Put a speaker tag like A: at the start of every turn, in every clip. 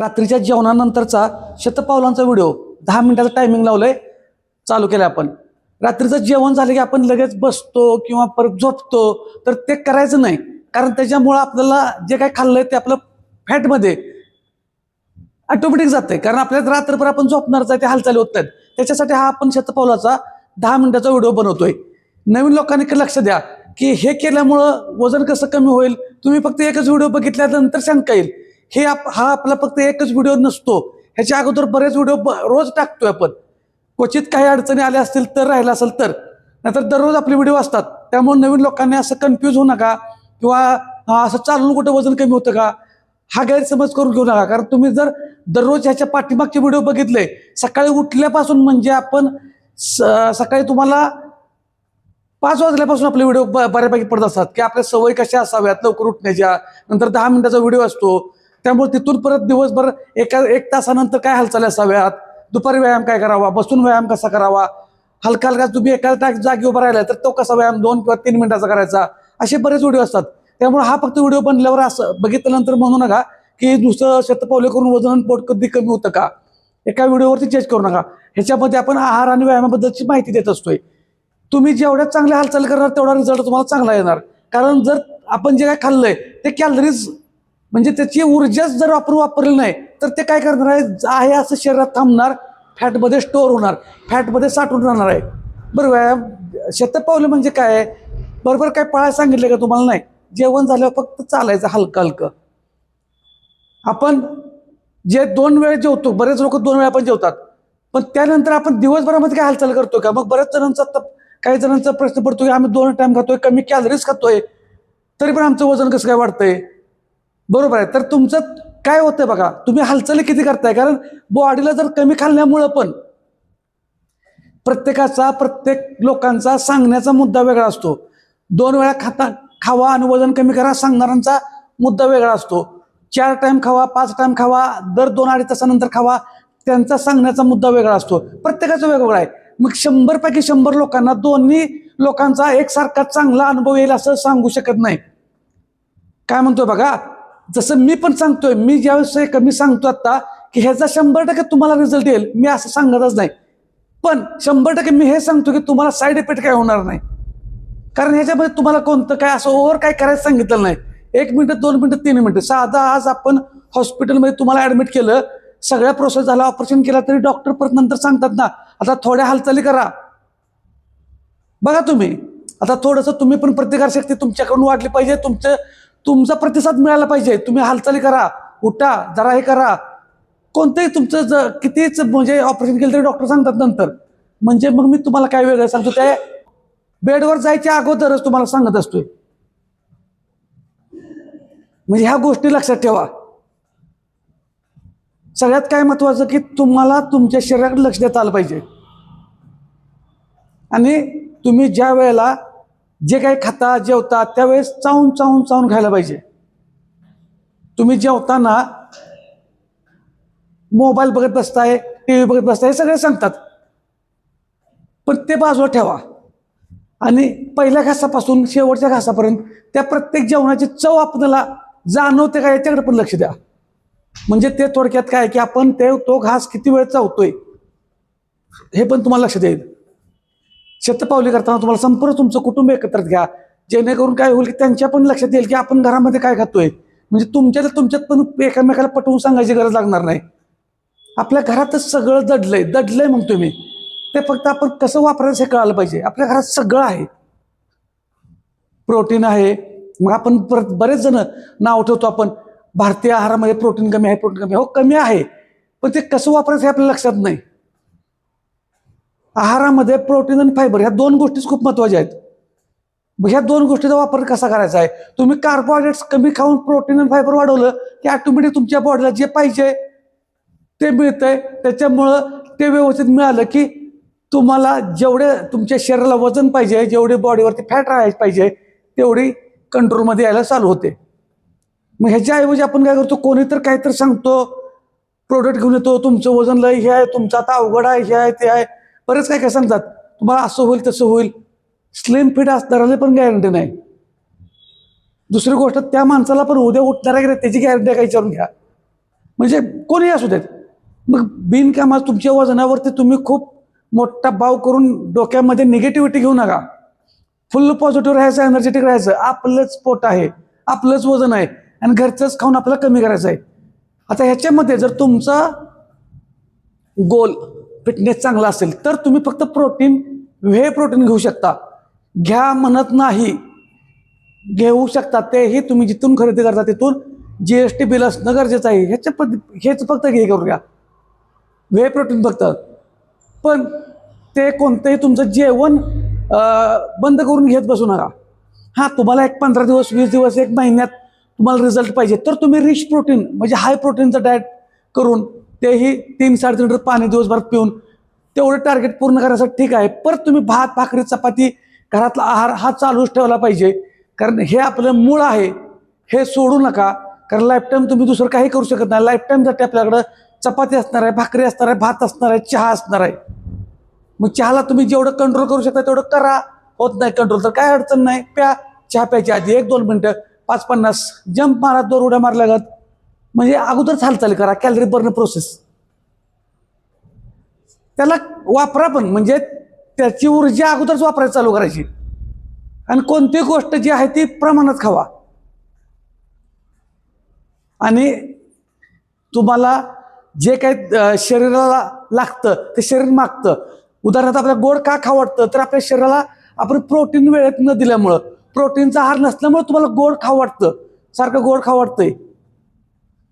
A: रात्रीच्या जेवणानंतरचा शतपावलांचा व्हिडिओ दहा मिनिटाचा टायमिंग लावलंय चालू केलं आपण. रात्रीचं जेवण झालं की आपण लगेच बसतो किंवा परत झोपतो तर ते करायचं नाही. कारण त्याच्यामुळं आपल्याला जे काय खाल्लंय ते आपलं फॅटमध्ये ऑटोमॅटिक जातंय. कारण आपल्याला रात्रभर आपण झोपणारच आहे ते हालचाली होत आहेत त्याच्यासाठी हा आपण शतपावलाचा दहा मिनिटाचा व्हिडिओ बनवतोय. नवीन लोकांनी लक्ष द्या की हे केल्यामुळं वजन कसं कमी होईल तुम्ही फक्त एकच व्हिडिओ बघितल्यानंतर शंका येईल. हे आप हा आपला फक्त एकच व्हिडिओ नसतो. ह्याच्या अगोदर बरेच व्हिडिओ रोज टाकतोय आपण. क्वचित काही अडचणी आल्या असतील तर राहिला असेल तर. नाहीतर दररोज आपले व्हिडिओ असतात. त्यामुळे नवीन लोकांनी असं कन्फ्यूज होऊ नका किंवा असं चालून कुठं वजन कमी होतं का? हा गैरसमज करून घेऊ नका. कारण तुम्ही जर दररोज ह्याच्या पाठीमागचे व्हिडिओ बघितले सकाळी उठल्यापासून म्हणजे आपण स- सकाळी तुम्हाला पाच वाजल्यापासून आपले व्हिडिओ बऱ्यापैकी पडत असतात. की आपल्या सवयी कशा असाव्यात? लवकर उठण्याच्या. नंतर दहा मिनिटाचा व्हिडिओ असतो. त्यामुळे तिथून परत दिवसभर एका एक तासानंतर काय हालचाली असाव्यात? दुपारी व्यायाम काय करावा? बसून व्यायाम कसा करावा? हलका हलका तुम्ही एका टा- जागी उभा राहिला तर तो कसा व्यायाम? दोन किंवा तीन मिनिटाचा करायचा? असे बरेच व्हिडिओ असतात. त्यामुळे हा फक्त व्हिडिओ बनल्यावर असं बघितल्यानंतर म्हणू नका की नुसतं शतपावले करून वजन पोट कधी कमी होतं का? एका व्हिडिओवरती चेंज करू नका. ह्याच्यामध्ये आपण आहार आणि व्यायामाबद्दलची माहिती देत असतोय. तुम्ही जेवढ्या चांगल्या हालचाल करणार तेवढा रिझल्ट तुम्हाला चांगला येणार. कारण जर आपण जे काय खाल्लंय ते कॅलरीज म्हणजे त्याची ऊर्जाच जर वापरू वापरली नाही तर ते काय करणार आहे? आहे असं शरीरात थांबणार फॅटमध्ये स्टोअर होणार फॅटमध्ये साठून राहणार आहे. बरं व्यायाम शतपावलं म्हणजे काय बरोबर काय पळायला सांगितलं का तुम्हाला नाही? जेवण झाल्यावर फक्त चालायचं हलकं हलकं. आपण जे दोन वेळ जेवतो बरेच लोक दोन वेळा पण जेवतात. पण त्यानंतर आपण दिवसभरामध्ये काय हालचाल करतो का? मग बऱ्याच जणांचा तप- काही जणांचा प्रश्न पडतो की आम्ही दोन टाइम खातोय कमी कॅलरीज खातोय. तरी पण आमचं वजन कसं काय वाढतंय? बरोबर आहे. तर तुमचं काय होतं बघा? तुम्ही हालचाली किती करताय? कारण बॉडीला जर कमी खाल्ल्यामुळं पण प्रत्येकाचा प्रत्येक लोकांचा सांगण्याचा मुद्दा वेगळा असतो. दोन वेळा खाता खावा आणि वजन कमी करा सांगणाऱ्यांचा मुद्दा वेगळा असतो. चार टाईम खावा पाच टाईम खावा दर दोन अडीच तासानंतर खावा त्यांचा सांगण्याचा मुद्दा वेगळा असतो. प्रत्येकाचा वेगवेगळा आहे. मग शंभरपैकी शंभर लोकांना दोन्ही लोकांचा एकसारखा चांगला अनुभव येईल असं सांगू शकत नाही. काय म्हणतोय बघा? जसं मी पण सांगतोय मी ज्यावेळेस एक मी सांगतो आता की ह्याचा शंभर टक्के तुम्हाला रिझल्ट येईल. मी असं सांगतच नाही. पण शंभर टक्के मी हे सांगतो की तुम्हाला साईड इफेक्ट काय होणार नाही. कारण ह्याच्यामध्ये तुम्हाला कोणतं काय असं ओव्हर काय करायचं सांगितलं नाही. एक मिनटं दोन मिनिटं तीन मिनिटं. साधा आज आपण हॉस्पिटलमध्ये तुम्हाला ऍडमिट केलं सगळ्या प्रोसेस झाला ऑपरेशन केला तरी डॉक्टर परत नंतर सांगतात ना आता थोड्या हालचाली करा. बघा तुम्ही. आता थोडंसं तुम्ही पण प्रतिकारशक्ती तुमच्याकडून वाढली पाहिजे तुमचं तुमचा प्रतिसाद मिळाला पाहिजे. तुम्ही हालचाली करा उठा जरा हे करा. कोणतंही तुमचं ज कितीच म्हणजे ऑपरेशन केलं तरी डॉक्टर सांगतात नंतर. म्हणजे मग मी तुम्हाला काय वेगळं सांगतो ते बेडवर जायच्या अगोदरच तुम्हाला सांगत असतोय. म्हणजे ह्या गोष्टी लक्षात ठेवा. सगळ्यात काय महत्वाचं की तुम्हाला तुमच्या शरीराकडे लक्ष देता आलं पाहिजे. आणि तुम्ही ज्या वेळेला जे काही खाता जेवता त्यावेळेस चावून चावून चावून खायला पाहिजे. तुम्ही जेवताना मोबाईल बघत बसताय टी व्ही बघत बसताय हे सगळे सांगतात. पण ते बाजूला ठेवा. आणि पहिल्या घासापासून शेवटच्या घासापर्यंत त्या प्रत्येक जेवणाची चव आपल्याला जाणवते का याच्याकडे पण लक्ष द्या. म्हणजे ते थोडक्यात काय की आपण ते तो घास किती वेळ चावतोय हे पण तुम्हाला लक्ष देईल शतपावली करताना तुम्हाला संपूर्ण तुमचं कुटुंब एकत्रित घ्या. जेणेकरून काय होईल की त्यांच्या पण लक्षात येईल की आपण घरामध्ये काय खातोय. म्हणजे तुमच्या तुमच्यात पण एकामेकाला पटवून सांगायची गरज लागणार नाही. आपल्या घरातच सगळं दडलंय. दडलंय मग तुम्ही. ते फक्त आपण कसं वापरायचं हे कळालं पाहिजे. आपल्या घरात सगळं आहे. प्रोटीन आहे. मग आपण परत बरेच जण नाव ठेवतो आपण. भारतीय आहारामध्ये प्रोटीन कमी आहे प्रोटीन कमी आहे. हो कमी आहे. पण ते कसं वापरायचं हे आपल्या लक्षात नाही. आहारामध्ये प्रोटीन आणि फायबर ह्या दोन गोष्टीच खूप महत्त्वाच्या आहेत. मग ह्या दोन गोष्टीचा वापर कसा करायचा आहे? तुम्ही कार्बोहायड्रेट्स कमी खाऊन प्रोटीन आणि फायबर वाढवलं की ऑटोमॅटिक तुमच्या बॉडीला जे पाहिजे ते मिळतंय. त्याच्यामुळं ते व्यवस्थित मिळालं की तुम्हाला जेवढे तुमच्या शरीराला वजन पाहिजे जेवढे बॉडीवरती फॅट राहायला पाहिजे तेवढी कंट्रोलमध्ये यायला चालू होते. मग ह्याच्याऐवजी आपण काय करतो? कोणी तर काहीतरी सांगतो. प्रोडक्ट घेऊन येतो. तुमचं वजन लय हे आहे तुमचं आता अवघड आहे हे आहे ते आहे. बरेच काय काय सांगतात तुम्हाला असं होईल तसं होईल. स्लिम फिट असणाऱ्याला पण गॅरंटी नाही. दुसरी गोष्ट त्या माणसाला पण उद्या उठणाऱ्या गेल्या त्याची गॅरंटी काय विचारून घ्या. म्हणजे कोणीही असू देत. मग बिनकामात तुमच्या वजनावरती तुम्ही खूप मोठा भाव करून डोक्यामध्ये निगेटिव्हिटी घेऊ नका. फुल पॉझिटिव्ह राहायचं एनर्जेटिक राहायचं. आपलंच पोट आहे आपलंच वजन आहे आणि घरचंच खाऊन आपल्याला कमी करायचं आहे. आता ह्याच्यामध्ये जर तुमचा गोल फिटनेस चांगला असेल तर तुम्ही फक्त प्रोटीन व्हे प्रोटीन घेऊ शकता. घ्या म्हणत नाही. घेऊ शकता तेही तुम्ही जिथून खरेदी करता तिथून. जी एस टी बिल असणं गरजेचं आहे ह्याच्या पद हेच फक्त हे करू घ्या. व्हे प्रोटीन फक्त. पण ते कोणतंही तुमचं जेवण बंद करून घेत बसू नका. हां तुम्हाला एक पंधरा दिवस वीस दिवस एक महिन्यात तुम्हाला रिझल्ट पाहिजे. तर तुम्ही रिच प्रोटीन म्हणजे हाय प्रोटीनचं डाएट करून तेही तीन साडेतीन लिटर पाणी दिवसभर पिऊन तेवढं टार्गेट पूर्ण करण्यासाठी ठीक आहे. परत तुम्ही भात भाकरी चपाती घरातला आहार हा चालूच ठेवला पाहिजे. कारण हे आपलं मूळ आहे. हे सोडू नका. कारण लाईफटाईम तुम्ही दुसरं काही करू शकत नाही. लाईफटाईमसाठी आपल्याकडं चपाती असणार आहे भाकरी असणार आहे भात असणार आहे चहा असणार आहे. मग चहाला तुम्ही जेवढं कंट्रोल करू शकता तेवढं करा. होत नाही कंट्रोल तर काय अडचण नाही. प्या. चहा प्यायची आधी एक दोन मिनटं. पाच पन्नास. जंप मारा दोन उड्या मारल्या म्हणजे अगोदरच हालचाल करा कॅलरी बर्न प्रोसेस त्याला वापरा पण म्हणजे त्याची ऊर्जा अगोदरच वापरायला चालू करायची. आणि कोणती गोष्ट जी आहे ती प्रमाणात खावा. आणि तुम्हाला जे काही शरीराला लागतं ते शरीर मागतं. उदाहरणार्थ आपल्याला गोड का खावं वाटतं तर आपल्या शरीराला आपण प्रोटीन वेळेत न दिल्यामुळं प्रोटीनचा आहार नसल्यामुळे तुम्हाला गोड खावं वाटतं. सारखं गोड खावं वाटतंय.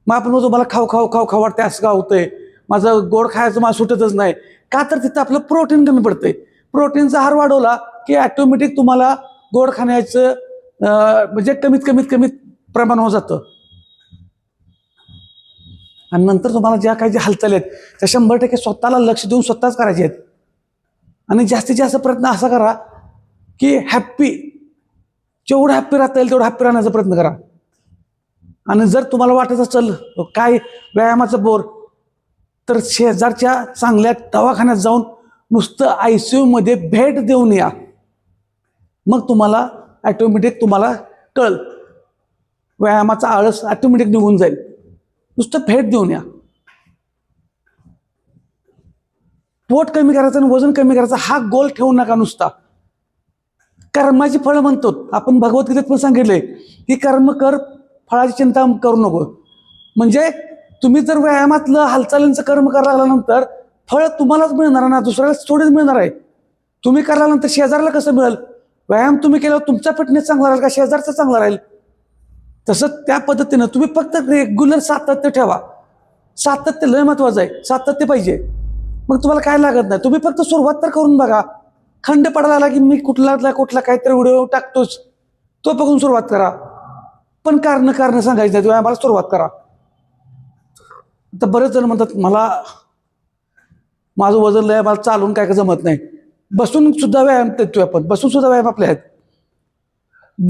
A: मग आपण म्हणतो मला खाऊ खाऊ खाऊ खाऊ वाटते असं का होतंय? माझं गोड खायचं मला सुटतच नाही. का तर तिथं आपलं प्रोटीन कमी पडतंय. प्रोटीनचा आहार वाढवला की ॲटोमॅटिक तुम्हाला गोड खाण्याचं म्हणजे कमीत कमीत कमीत प्रमाण हो जातं. आणि नंतर तुम्हाला ज्या काही ज्या हालचाली आहेत त्या शंभर टक्के स्वतःला लक्ष देऊन स्वतःच करायचे आहेत. आणि जास्तीत जास्त प्रयत्न असा करा की हॅप्पी जेवढं हॅप्पी राहता येईल तेवढं हॅप्पी राहण्याचा प्रयत्न करा. आणि जर तुम्हाला वाटत असेल काय व्यायामाचं बोर? तर शेजारच्या चांगल्या दवाखान्यात जाऊन नुसतं आय सी यूमध्ये भेट देऊन या. मग तुम्हाला ॲटोमॅटिक तुम्हाला कळ व्यायामाचा आळस ॲटोमॅटिक निघून जाईल. नुसतं भेट देऊन या. पोट कमी करायचं आणि वजन कमी करायचं हा गोल ठेवू नका नुसता. कर्माची फळं म्हणतो. आपण भगवद्गीतेत पण सांगितले की कर्म कर फळाची चिंता करू नको. म्हणजे तुम्ही जर व्यायामातलं हालचालींचं कर्म करायला लागल्यानंतर फळ तुम्हालाच मिळणार ना दुसऱ्याला थोडीच मिळणार आहे. तुम्ही करायल्यानंतर शेजारला कसं मिळेल? व्यायाम तुम्ही केल्यावर तुमचा फिटनेस चांगला राहील का शेजारचा चांगला राहील? तसं त्या पद्धतीनं तुम्ही फक्त रेग्युलर सातत्य ठेवा. सातत्य लय महत्वाचं आहे. सातत्य पाहिजे. मग तुम्हाला काय लागत नाही. तुम्ही फक्त सुरुवात तर करून बघा. खंड पडायला लागला की मी कुठला कुठला काहीतरी व्हिडिओ टाकतोच. तो बघून सुरुवात करा. पण कारण कारण सांगायचं नाही. व्यायामाला सुरुवात करा. तर बरेच जण म्हणतात मला माझं वजन लय मला चालून काय काय जमत नाही. बसून सुद्धा व्यायाम देतोय आपण. बसून सुद्धा व्यायाम आपले आहेत.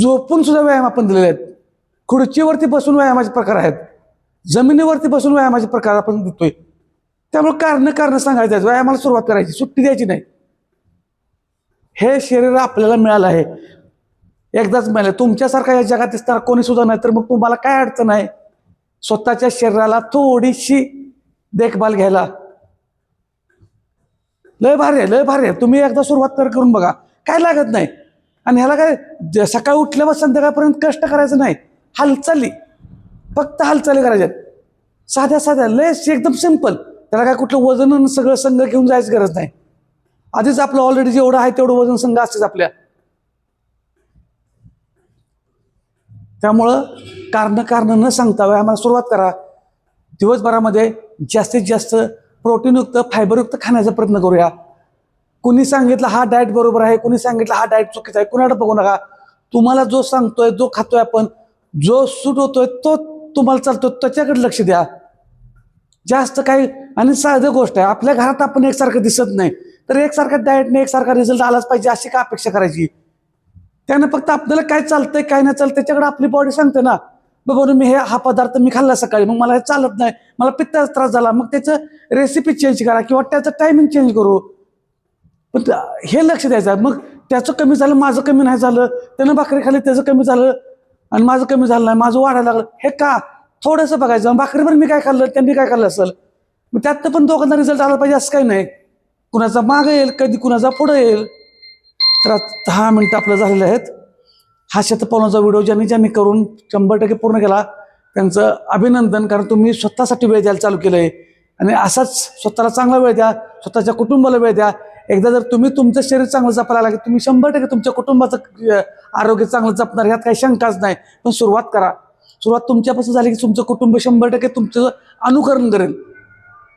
A: झोपून सुद्धा व्यायाम आपण दिलेले आहेत. खुर्चीवरती बसून व्यायामाचे प्रकार आहेत. जमिनीवरती बसून व्यायामाचे प्रकार आपण देतोय. त्यामुळे कारण कारण सांगायचं आहेत व्यायामाला सुरुवात करायची. सुट्टी द्यायची नाही. हे शरीर आपल्याला मिळालं आहे. एकदाच म्हणाले तुमच्यासारखा या जगात दिसणारा कोणी सुद्धा नाही तर मग तुम्हाला काय अडचण आहे? स्वतःच्या शरीराला थोडीशी देखभाल घ्यायला. लय भारी आहे लय भारी आहे. तुम्ही एकदा सुरुवात तर करून बघा. काय लागत नाही. आणि ह्याला काय ज- सकाळी उठल्यावर संध्याकाळपर्यंत कष्ट करायचं नाही. हालचाली. फक्त हालचाली करायच्या साध्या साध्या लय एकदम सिंपल. त्याला काय कुठलं वजन आणि सगळं संघ घेऊन जायची गरज नाही. आधीच आपलं ऑलरेडी जेवढं आहे तेवढं वजन संघ असतेच आपल्या. त्यामुळं कारणं कारणं न सांगता व्यायामाला सुरुवात करा. दिवसभरामध्ये जास्तीत जास्त प्रोटीनयुक्त फायबरयुक्त खाण्याचा प्रयत्न करूया. कुणी सांगितलं हा डाएट बरोबर आहे कुणी सांगितलं हा डाएट चुकीचा आहे कुणाकडे बघू नका. तुम्हाला जो सांगतोय जो खातोय आपण जो सूट होतोय तो तुम्हाला चालतोय त्याच्याकडे लक्ष द्या. जास्त काही आणि साधं गोष्ट आहे आपल्या घरात आपण एकसारखं दिसत नाही. तर एकसारखा डाएटने एकसारखा रिझल्ट आलाच पाहिजे अशी का अपेक्षा करायची? त्यानं फक्त आपल्याला काय चालतंय काय नाही चालतं त्याच्याकडे आपली बॉडी सांगते ना. बाबा मी हे हा पदार्थ मी खाल्ला सकाळी. मग मला हे चालत नाही. मला पित्ताचा त्रास झाला. मग त्याचं रेसिपी चेंज करा किंवा त्याचं टायमिंग चेंज करू. पण हे लक्ष द्यायचं मग त्याचं कमी झालं माझं कमी नाही झालं. त्यानं भाकरी खाली त्याचं कमी झालं. आणि माझं कमी झालं नाही माझं वाढायला लागलं. हे का? थोडंसं बघायचं. भाकरीवर मी काय खाल्लं त्यांनी काय खाल्लं असेल? मग त्यातनं पण दोघांना रिझल्ट आला पाहिजे असं काही नाही. कुणाचा मागं येईल कधी कुणाचा पुढं येईल. तर दहा मिनटं आपलं झालेले आहेत. हा शतपावलांचा व्हिडिओ ज्यांनी ज्यांनी करून शंभर टक्के पूर्ण केला त्यांचं अभिनंदन कारण तुम्ही स्वतःसाठी वेळ द्यायला चालू केलं आहे आणि असाच स्वतःला चांगला वेळ द्या स्वतःच्या कुटुंबाला वेळ द्या. एकदा जर तुम्ही तुमचं शरीर चांगलं जपायला लागेल तुम्ही शंभर टक्के तुमच्या कुटुंबाचं आरोग्य चांगलं जपणार ह्यात काही शंकाच नाही. पण सुरुवात करा. सुरुवात तुमच्यापासून झाली की तुमचं कुटुंब शंभर टक्के तुमचं अनुकरण करेल.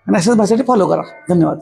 A: आणि अशाच भाषेसाठी फॉलो करा. धन्यवाद.